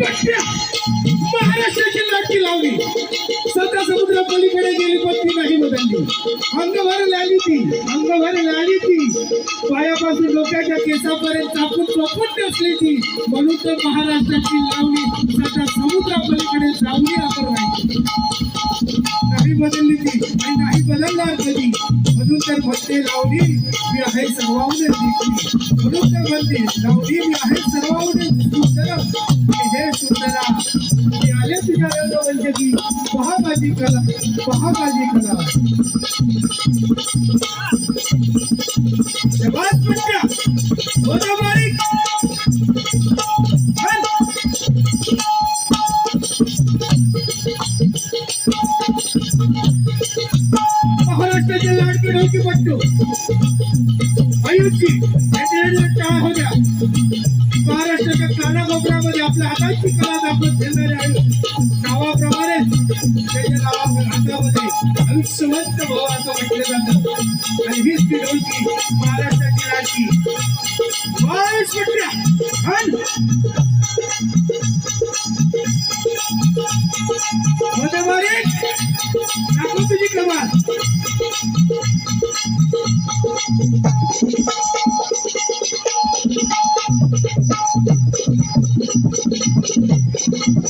पट्ट्या. महाराष्ट्राची लाटकी लावली सध्या समुद्र पलीकडे गेली पण ती नाही बदलली. अंगभर लाली ती अंगभर लाली ती. पायापासून डोक्याच्या केसापर्यंत चापून चौपट असली ती. म्हणून तर महाराष्ट्राची लावली सध्या समुद्रा पलीकडे जाऊली आपण नाही बदलली ती आणि नाही बदलणार कधी. म्हणून तर म्हणते लावली मी आहे सर्वांना म्हणून तर म्हणते लावली मी आहे सर्वांना सुंदरा मी आले तुझ्या रंग की पहा माझी कला पहा माझी कला शबास पट्ट्या होता बारीक. हल. महाराष्ट्राचे लाडके डोके पट्टू. आयुषची होत्या आपल्या हाताची कला दाखवत फिरणारे आयुष नावाप्रमाणे त्याच्या नावा हातामध्ये आयुष्यवंत भाव असं म्हटलं जातं. आणि हीच ती ढोलकी महाराष्ट्राची लाडकी आयुष पट्ट्या हल. होते दाखव तुझी कमाल. Thank you.